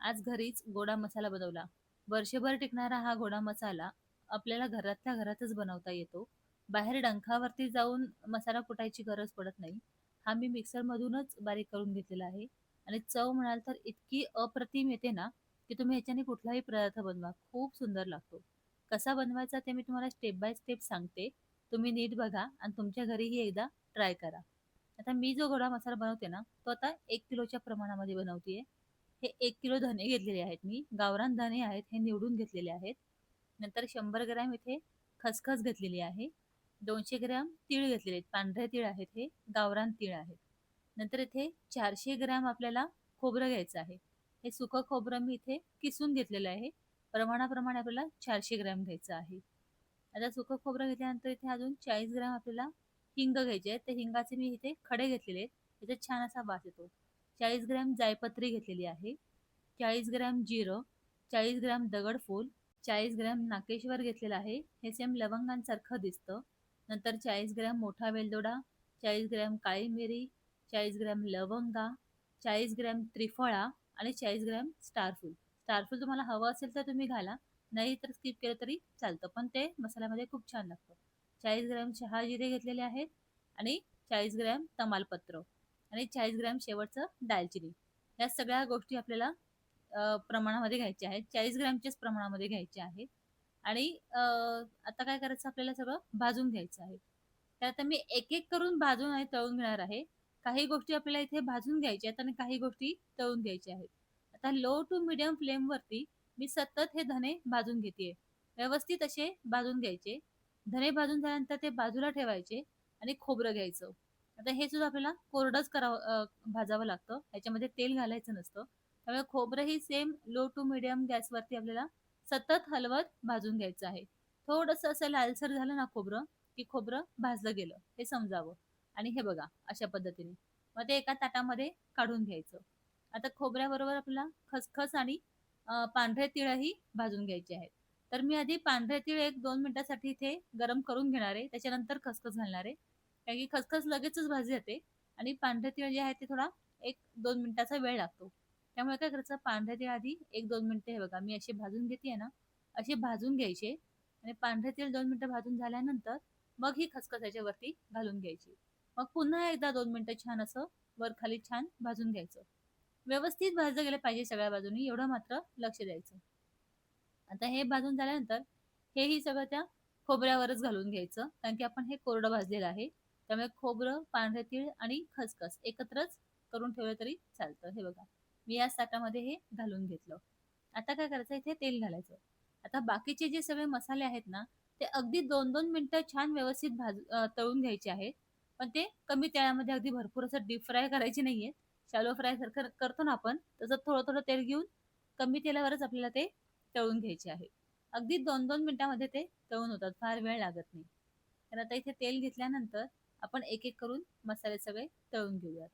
आज घरीच गोडा मसाला बनवला. वर्षभर टिकणारा हा गोडा मसाला आपल्याला घरातल्या घरातच बनवता येतो. बाहेर डंखावरती जाऊन मसाला कुटायची गरज पडत नाही. हा मी मिक्सरमधूनच बारीक करून घेतलेला आहे आणि चव म्हणाल तर इतकी अप्रतिम येते ना, की तुम्ही ह्याच्याने कुठलाही पदार्थ बनवा. खूप सुंदर लागतो. कसा बनवायचा ते मी तुम्हाला स्टेप बाय स्टेप सांगते. तुम्ही नीट बघा आणि तुमच्या घरीही एकदा ट्राय करा. आता मी जो गोडा मसाला बनवते ना, तो आता एक किलोच्या प्रमाणामध्ये बनवतीये. हे एक किलो धने घेतलेले आहेत मी. गावरान धने आहेत, हे निवडून घेतलेले आहेत. नंतर शंभर ग्रॅम इथे खसखस घेतलेली आहे. दोनशे ग्रॅम तीळ घेतलेले आहेत. पांढरे तीळ आहेत हे, गावरान तीळ आहेत. नंतर इथे चारशे ग्रॅम आपल्याला खोबरं घ्यायचं आहे. हे सुकं खोबरं मी इथे किसून घेतलेलं आहे. प्रमाणाप्रमाणे आपल्याला चारशे ग्रॅम घ्यायचं आहे. आता सुकं खोबरं घेतल्यानंतर इथे अजून 40 ग्रॅम आपल्याला हिंग घ्यायचे आहेत. त्या हिंगाचे मी इथे खडे घेतलेले आहेत. त्याच्यात छान असा वास येतो. 40 ग्रॅम जायपत्री घेतलेली आहे. 40 ग्रॅम जिरं, 40 ग्रॅम दगडफूल, 40 ग्रॅम नाकेश्वर घेतलेलं आहे. हे सेम लवंगांसारखं दिसतं. नंतर 40 ग्रॅम मोठा वेलदोडा, 40 ग्रॅम काळी मिरी, 40 ग्रॅम लवंगा, 40 ग्रॅम त्रिफळा आणि 40 ग्रॅम स्टारफूल. स्टारफूल तुम्हाला हवं असेल तर तुम्ही घाला. नाही तर स्किप केलं तरी चालतं. पण ते मसाल्यामध्ये खूप छान लागतं. 40 ग्रॅम चहा जिरे घेतलेले आहेत आणि 40 ग्रॅम तमालपत्र आणि 40 ग्रॅम शेवटचं दालचिनी. या सगळ्या गोष्टी आपल्याला प्रमाणामध्ये घ्यायच्या आहेत. 40 ग्रॅमच्याच प्रमाणामध्ये घ्यायच्या आहेत. आणि आता काय करायचं आपल्याला सगळं भाजून घ्यायचं आहे. तर आता मी एक-एक करून भाजून आणि तळून घेणार आहे. काही गोष्टी आपल्याला इथे भाजून घ्यायच्या आहेत आणि काही गोष्टी तळून घ्यायच्या आहेत. आता लो टू मीडियम फ्लेमवरती मी सतत हे धने भाजून घेतेय. व्यवस्थित असे भाजून घ्यायचे. धने भाजून झाल्यानंतर ते बाजूला ठेवायचे आणि खोबरं घ्यायचं. आता हे सुद्धा आपल्याला कोरडंच करावं भाजावं लागतं. ह्याच्यामध्ये तेल घालायचं नसतं. त्यामुळे खोबरंही सेम लो टू मीडियम गॅसवरती आपल्याला सतत हलवत भाजून घ्यायचं आहे. थोडंसं असं लालसर झालं ना खोबरं, की खोबरं भाजलं गेलं हे समजावं. आणि हे बघा अशा पद्धतीने. मग ते एका ताटामध्ये काढून घ्यायचं. आता खोबऱ्याबरोबर आपल्याला खसखस आणि पांढरे तिळही भाजून घ्यायचे आहेत. तर मी आधी पांढरे तीळ 1-2 मिनिटासाठी इथे गरम करून घेणार आहे. त्याच्यानंतर खसखस घालणार आहे. कारण की खसखस लगेचच भाजी जाते आणि पांढरे तिळ जे आहे ते थोडा 1-2 मिनिटाचा वेळ लागतो. त्यामुळे काय करायचं पांढरे तीळ आधी 1-2 मिनिटं हे बघा मी असे भाजून घेतेय ना, असे भाजून घ्यायचे आणि पांढरे तेल दोन मिनिटं भाजून झाल्यानंतर मग ही खसखस याच्यावरती घालून घ्यायची. मग पुन्हा एकदा दोन मिनिटं छान असं वर-खाली छान भाजून घ्यायचं. व्यवस्थित भाजलं गेलं पाहिजे सगळ्या बाजूनी एवढं मात्र लक्ष द्यायचं. आता हे भाजून झाल्यानंतर हेही सगळं त्या खोबऱ्यावरच घालून घ्यायचं. कारण की आपण हे कोरडं भाजलेलं आहे. त्यामुळे खोबरं, पांढरे तीळ आणि खसखस एकत्रच करून ठेवलं तरी चालतं. हे बघा. मी या ताटामध्ये हे घालून घेतलं. आता काय करायचं इथे तेल घालायचं. आता बाकीचे जे सगळे मसाले आहेत ना, ते अगदी 2-2 मिनिटं छान व्यवस्थित भाज तळून घ्यायचे आहेत. पण ते कमी तेलामध्ये अगदी भरपूर असं डीप फ्राय करायचे नाहीये. शॅलो फ्राय सारखं करतो ना आपण, तसं थोडं-थोडं तेल घेऊन कमी तेलावरच आपल्याला ते तळून घ्यायचे आहे. अगदी 2-2 मिनिटामध्ये ते तळून होतात. फार वेळ लागत नाही. तर आता इथे तेल घेतल्यानंतर आपण एक-एक करून मसाले सगळे तळून घेऊयात.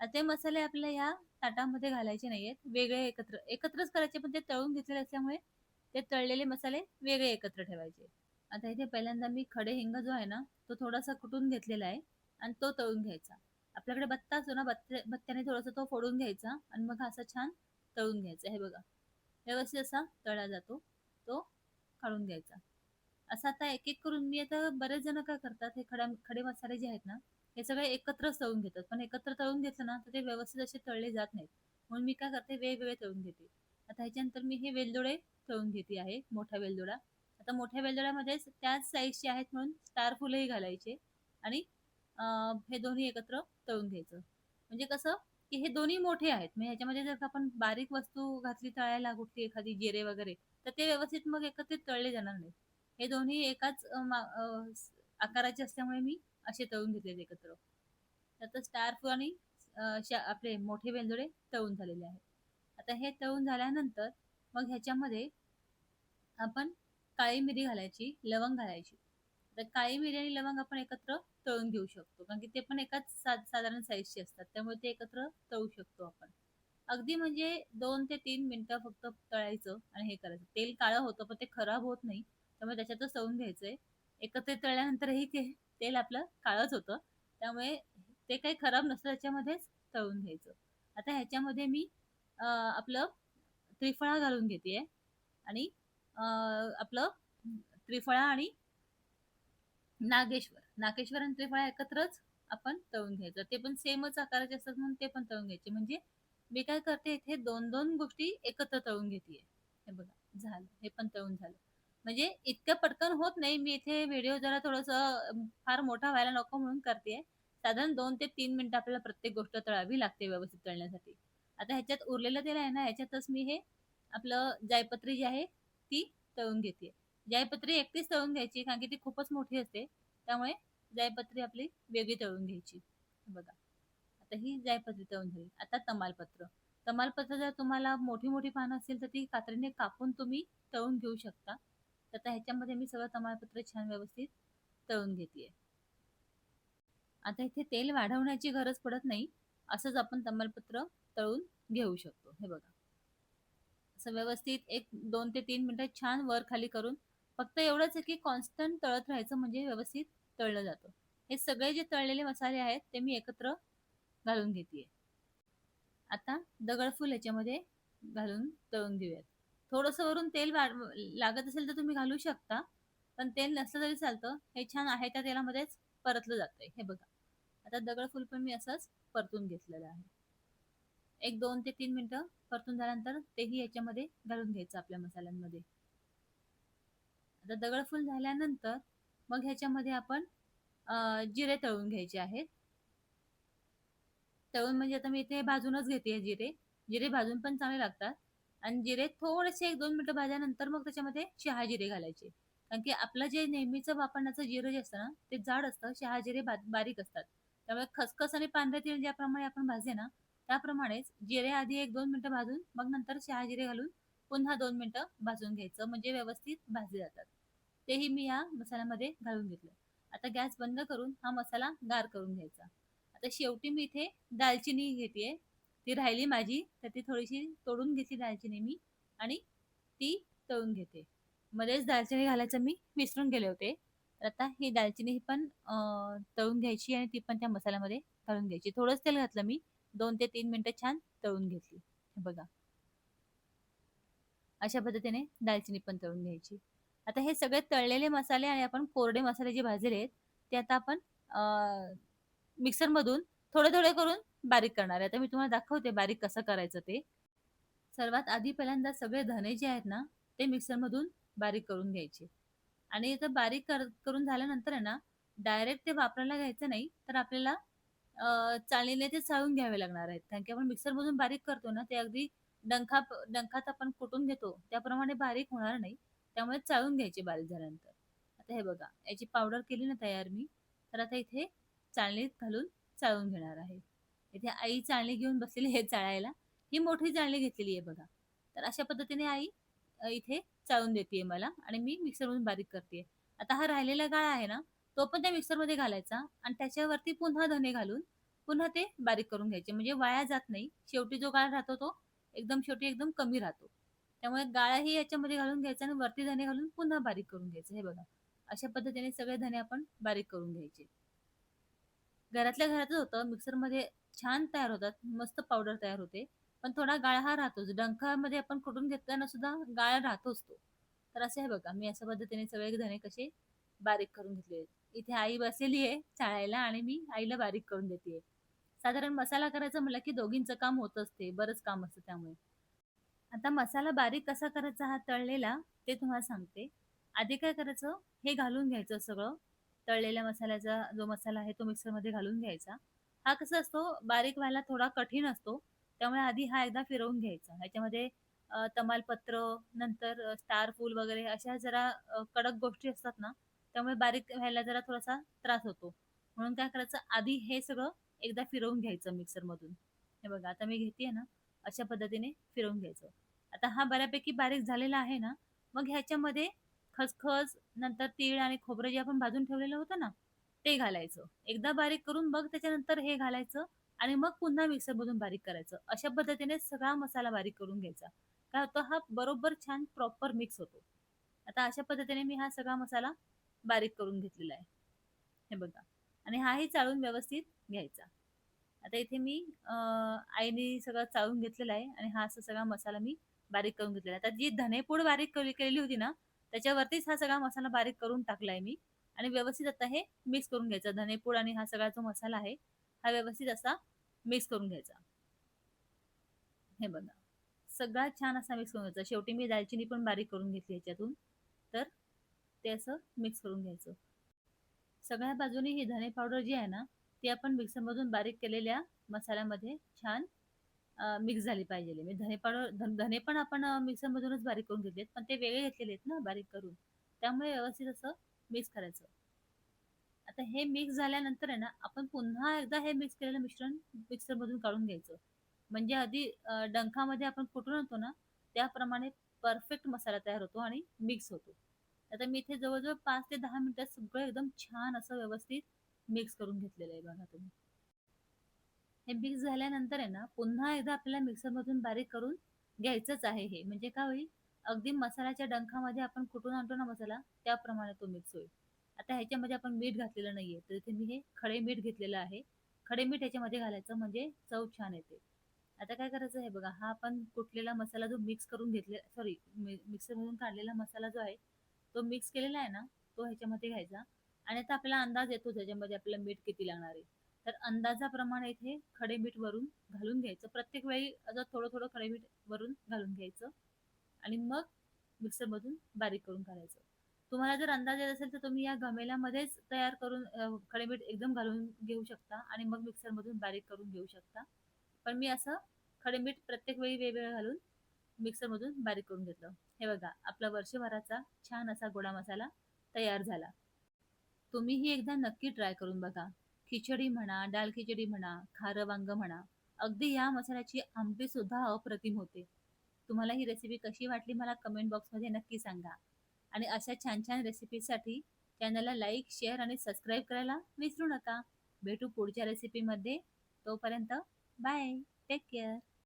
आता ते मसाले आपल्या या ताटामध्ये घालायचे नाहीयेत. वेगळे एकत्र एकत्रच करायचे पण ते तळून घेतलेले असल्यामुळे ते तळलेले मसाले वेगळे एकत्र ठेवायचे. आता इथे पहिल्यांदा मी खडे हिंग जो आहे ना, तो थोडासा कुटून घेतलेला आहे आणि तो तळून घ्यायचा. आपल्याकडे बत्ता असतो ना, बत्त्या बत्त्याने थोडासा तो फोडून घ्यायचा आणि मग असा छान तळून घ्यायचा. हे बघा. व्यवस्थित असा तळला जातो. तो काढून घ्यायचा. असं आता एक-एक करून मी आता बरेच जण काय करतात, हे खडा खडे मसाले जे आहेत ना, हे सगळे एकत्रच तळून घेतात. पण एकत्र तळून घेतलं ना, तर ते व्यवस्थित असे तळले जात नाहीत. म्हणून मी काय करते वेगवेगळे तळून घेते. आता ह्याच्यानंतर मी हे वेलदोडे तळून घेते आहे, मोठा वेलदोडा. आता मोठ्या वेलदोड्यामध्ये त्याच साईजचे आहेत म्हणून स्टार फुलही घालायचे आणि हे दोन्ही एकत्र तळून घ्यायचं. म्हणजे कसं, की हे दोन्ही मोठे आहेत. म्हणजे ह्याच्यामध्ये जर का आपण बारीक वस्तू घातली तळायला कुठली एखादी जिरे वगैरे, तर ते व्यवस्थित मग एकत्रित तळले जाणार नाही हे दोन्ही एकाच मा आकाराचे असल्यामुळे मी असे तळून घेतलेले एकत्र. आता स्टार्फ आणि शा आपले मोठे वेलदोडे तळून झालेले आहेत. आता हे तळून झाल्यानंतर मग ह्याच्यामध्ये आपण काळी मिरी घालायची, लवंग घालायची. तर काळी मिरी आणि लवंग आपण एकत्र तळून घेऊ शकतो. कारण की ते पण एकाच सा साधारण साईजचे असतात. त्यामुळे ते एकत्र तळू शकतो आपण. अगदी म्हणजे दोन ते तीन मिनिटं फक्त तळायचं आणि हे करायचं. तेल काळं होतं, पण ते खराब होत नाही. त्यामुळे त्याच्यातच तळून घ्यायचंय. एकत्रित तळल्यानंतरही ते तेल आपलं काळच होतं. त्यामुळे ते काही खराब नसतं त्याच्यामध्येच तळून घ्यायचं. आता ह्याच्यामध्ये मी आपलं त्रिफळा घालून घेतेय. आणि आपलं त्रिफळा आणि नागेश्वर. नागेश्वर आणि त्रिफळा एकत्रच आपण तळून घ्यायचं. ते पण सेमच आकाराचे असतात म्हणून ते पण तळून घ्यायचे. म्हणजे मी काय करते इथे दोन दोन गोष्टी एकत्र तळून घेते हे बघा झालं. हे पण तळून झालं. म्हणजे इतकं पटकन होत नाही. मी इथे व्हिडिओ जरा थोडस फार मोठा व्हायला नको म्हणून करते. साधारण दोन ते तीन मिनिटं आपल्याला प्रत्येक गोष्ट तळावी लागते व्यवस्थित तळण्यासाठी. आता ह्याच्यात उरलेलं तेल आहे ना ह्याच्यातच मी हे आपलं जायपत्री जी आहे ती तळून घेते. जायपत्री एकटीच तळून घ्यायची कारण की ती खूपच मोठी असते. त्यामुळे जायपत्री आपली वेगळी तळून घ्यायची. बघा. आता ही जायपत्री तळून झाली. आता तमालपत्र. तमालपत्र जर तुम्हाला मोठी मोठी पानं असतील तर ती कात्रीने कापून तुम्ही तळून घेऊ शकता. तर आता ह्याच्यामध्ये मी सगळं तमालपत्र छान व्यवस्थित तळून घेते आता इथे तेल वाढवण्याची गरज पडत नाही असंच आपण तमालपत्र तळून घेऊ शकतो. हे बघा. असं व्यवस्थित एक दोन ते तीन मिनिटं छान वर खाली करून फक्त एवढंच आहे की कॉन्स्टंट तळत राहायचं म्हणजे व्यवस्थित तळलं जातं. हे सगळे जे तळलेले मसाले आहेत ते मी एकत्र घालून घेते आता दगडफूल ह्याच्यामध्ये घालून तळून घेऊयात. थोडंसं वरून तेल वाढ लागत असेल तर तुम्ही घालू शकता. पण तेल नसलं तरी चालतं. हे छान आहे त्या तेलामध्येच परतलं जातंय. हे बघा. आता दगडफूल पण मी असंच परतून घेतलेलं आहे. एक दोन ते तीन मिनिटं परतून झाल्यानंतर तेही याच्यामध्ये घालून घ्यायचं आपल्या मसाल्यांमध्ये. आता दगडफूल झाल्यानंतर मग ह्याच्यामध्ये आपण जिरे तळून घ्यायचे आहेत. तळून म्हणजे आता मी इथे भाजूनच घेते जिरे. जिरे भाजून पण चांगले लागतात. आणि जिरे थोडेसे एक दोन मिनिटं भाजल्यानंतर मग त्याच्यामध्ये शहाजिरे घालायचे. कारण की आपलं जे नेहमीचं वापरण्याचं जिरं जे असतं ना ते जाड असतं शहाजिरे बारीक असतात. त्यामुळे खसखस आणि पांढरे तीळ ज्याप्रमाणे आपण भाजले ना त्याप्रमाणेच जिरे आधी एक दोन मिनिटं भाजून मग नंतर शहाजिरे घालून पुन्हा दोन मिनिटं भाजून घ्यायचं. म्हणजे व्यवस्थित भाजले जातात. तेही मी या मसाल्यामध्ये घालून घेतलं. आता गॅस बंद करून हा मसाला गार करून घ्यायचा. आता शेवटी मी इथे दालचिनी घेते ती राहिली माझी तर ती थोडीशी तोडून घेतली दालचिनी मी आणि ती तळून घेते. मध्येच दालचिनी घालायचं मी विसरून गेले होते. तर आता ही दालचिनी पण तळून घ्यायची आणि ती पण त्या मसाल्यामध्ये तळून घ्यायची. थोडंच तेल घातलं मी दोन ते तीन मिनटं छान तळून घेतली. बघा. अशा पद्धतीने दालचिनी पण तळून घ्यायची. आता हे सगळे तळलेले मसाले आणि आपण कोरडे मसाले जे भाजले आहेत ते आता आपण मिक्सरमधून थोडे थोडे करून बारीक करणार आहे. आता मी तुम्हाला दाखवते बारीक कसं करायचं ते. सर्वात आधी पहिल्यांदा सगळे धने जे आहेत ना ते मिक्सरमधून बारीक करून घ्यायचे. आणि इथं बारीक कर करून झाल्यानंतर आहे ना डायरेक्ट ते वापरायला घ्यायचं नाही तर आपल्याला चाळणीने ते चाळून घ्यावे लागणार आहेत. कारण की आपण मिक्सरमधून बारीक करतो ना ते अगदी डंखा डंखात आपण कुटून घेतो त्याप्रमाणे बारीक होणार नाही. त्यामुळे चाळून घ्यायचे बारीक झाल्यानंतर. आता हे बघा याची पावडर केली ना तयार मी तर आता इथे चाळणीत घालून चाळून घेणार आहे. इथे आई चाळणी घेऊन बसलेली आहे चाळायला. ही मोठी चाळणी घेतलेली आहे बघा. तर अशा पद्धतीने आई इथे चाळून देते मला आणि मी मिक्सरमधून बारीक करते आता हा राहिलेला गाळा आहे ना तो पण त्या मिक्सरमध्ये घालायचा आणि त्याच्यावरती पुन्हा धने घालून पुन्हा ते बारीक करून घ्यायचे. म्हणजे वाया जात नाही. शेवटी जो गाळा राहतो तो एकदम शेवटी एकदम कमी राहतो. त्यामुळे गाळाही याच्यामध्ये घालून घ्यायचा आणि वरती धने घालून पुन्हा बारीक करून घ्यायचं. हे बघा. अशा पद्धतीने सगळे धने आपण बारीक करून घ्यायचे. घरातल्या घरातच होतं. मिक्सरमध्ये छान तयार होतात मस्त पावडर तयार होते. पण थोडा गाळ हा राहतोच. डंखामध्ये आपण कुठून घेतल्यानं सुद्धा गाळ राहतोच तो. तर असं आहे बघा मी अशा पद्धतीने सगळे धने कसे बारीक करून घेतले इथे आई बसलेली आहे चाळायला आणि मी आईला बारीक करून देते साधारण मसाला करायचा म्हटलं की दोघींचं काम होत असते. बरंच काम असतं त्यामुळे. आता मसाला बारीक कसा करायचा हा तळलेला ते तुम्हाला सांगते. आधी काय करायचं? हे घालून घ्यायचं सगळं. तळलेल्या मसाल्याचा जो मसाला आहे तो मिक्सरमध्ये घालून घ्यायचा. हा कसा असतो बारीक व्हायला थोडा कठीण असतो त्यामुळे आधी हा एकदा फिरवून घ्यायचा. ह्याच्यामध्ये तमालपत्र नंतर स्टार फूल वगैरे अशा जरा कडक गोष्टी असतात ना त्यामुळे बारीक व्हायला जरा थोडासा त्रास होतो. म्हणून काय करायचं आधी हे सगळं एकदा फिरवून घ्यायचं मिक्सरमधून. हे बघा आता मी घेते ना अशा पद्धतीने फिरवून घ्यायचं. आता हा बऱ्यापैकी बारीक झालेला आहे ना मग ह्याच्यामध्ये खसखस नंतर तीळ आणि खोबरं जे आपण भाजून ठेवलेलं होतं ना ते घालायचं. एकदा बारीक करून मग त्याच्यानंतर हे घालायचं आणि मग पुन्हा मिक्सरमधून बारीक करायचं. अशा पद्धतीने सगळा मसाला बारीक करून घ्यायचा. काय होतं? हा बरोबर छान प्रॉपर मिक्स होतो. आता अशा पद्धतीने मी हा सगळा मसाला बारीक करून घेतलेला आहे. हे बघा. आणि हाही चाळून व्यवस्थित घ्यायचा. आता इथे मी अ, आईने सगळं चाळून घेतलेलं आहे आणि हा असा सगळा मसाला मी बारीक करून घेतलेला आहे. आता जी धनेपूड बारीक केली केलेली होती ना, त्याच्यावरतीच हा सगळा मसाला बारीक करून टाकलाय मी. आणि व्यवस्थित आता हे मिक्स करून घ्यायचं. धनेपूड आणि हा सगळा जो मसाला आहे, हा व्यवस्थित असा मिक्स करून घ्यायचा. हे बघा. सगळा छान असा मिक्स करून घ्यायचा. शेवटी मी दालचिनी पण बारीक करून घेतली ह्याच्यातून. तर ते असं मिक्स करून घ्यायचं. सगळ्या बाजूनी ही धने पावडर जी आहे ना, ती आपण मिक्सरमधून बारीक केलेल्या मसाल्यामध्ये छान मिक्स झाली पाहिजे. मी धने पावडर धने पण आपण मिक्सरमधूनच बारीक करून घेतलेत, पण ते वेगळे घेतलेले आहेत ना बारीक करून. त्यामुळे व्यवस्थित असं मिक्स करायचं. आता हे मिक्स झाल्यानंतर आहे ना, आपण पुन्हा एकदा हे मिक्स केलेलं मिश्रण मिक्सरमधून काढून घ्यायचं. म्हणजे आधी डंखामध्ये आपण कुटून होतो ना, त्याप्रमाणे परफेक्ट मसाला तयार होतो आणि मिक्स होतो. आता मी इथे जवळ-जवळ 5 ते दहा मिनिटात सगळं एकदम छान असं व्यवस्थित मिक्स करून घेतलेलं आहे बघा तुम्ही. हे मिक्स झाल्यानंतर आहे ना, पुन्हा एकदा आपल्याला मिक्सरमधून बारीक करून घ्यायचंच आहे हे. म्हणजे काय होईल, अगदी मसाल्याच्या डंखामध्ये आपण कुठून आणतो ना मसाला, त्याप्रमाणे तो मिक्स होईल. आता ह्याच्यामध्ये आपण मीठ घातलेलं नाहीये, तर इथे मी हे खडे मीठ घेतलेलं आहे. खडे मीठ ह्याच्यामध्ये घालायचं म्हणजे चव छान येते. आता काय करायचं आहे बघा, हा आपण कुटलेला मसाला जो मिक्स करून घेतले सॉरी मिक्सरमधून काढलेला मसाला जो आहे, तो मिक्स केलेला आहे ना, तो ह्याच्यामध्ये घ्यायचा आणि आता आपला अंदाज येतो ज्याच्यामध्ये आपल्याला मीठ किती लागणार आहे. तर अंदाजाप्रमाणे इथे खडे मीठ वरून घालून घ्यायचं. प्रत्येक वेळी थोडं-थोडं खडे मीठ वरून घालून घ्यायचं आणि मग मिक्सरमधून बारीक करून काढायचं. तुम्हाला जर अंदाज येत असेल तर तुम्ही या घमेल्यामध्येच तयार करून अ, खडे मीठ एकदम घालून घेऊ शकता आणि मग मिक्सरमधून बारीक करून घेऊ शकता. पण मी असं खडे मीठ प्रत्येक वेळी वेगवेगळं घालून मिक्सरमधून बारीक करून घेतलं. हे बघा आपला वर्षभराचा छान असा गोडा मसाला तयार झाला. तुम्हीही एकदा नक्की ट्राय करून बघा. खिचडी म्हणा, डाळ खिचडी म्हणा, खारं वांग म्हणा, अगदी या मसाल्याची आमटी सुद्धा अप्रतिम होते. तुम्हाला ही रेसिपी कशी वाटली मला कमेंट बॉक्समध्ये नक्की सांगा. आणि अशा छान-छान रेसिपीसाठी चॅनलला लाईक, शेअर आणि सबस्क्राईब करायला विसरू नका. भेटू पुढच्या रेसिपीमध्ये. तोपर्यंत बाय. Take care.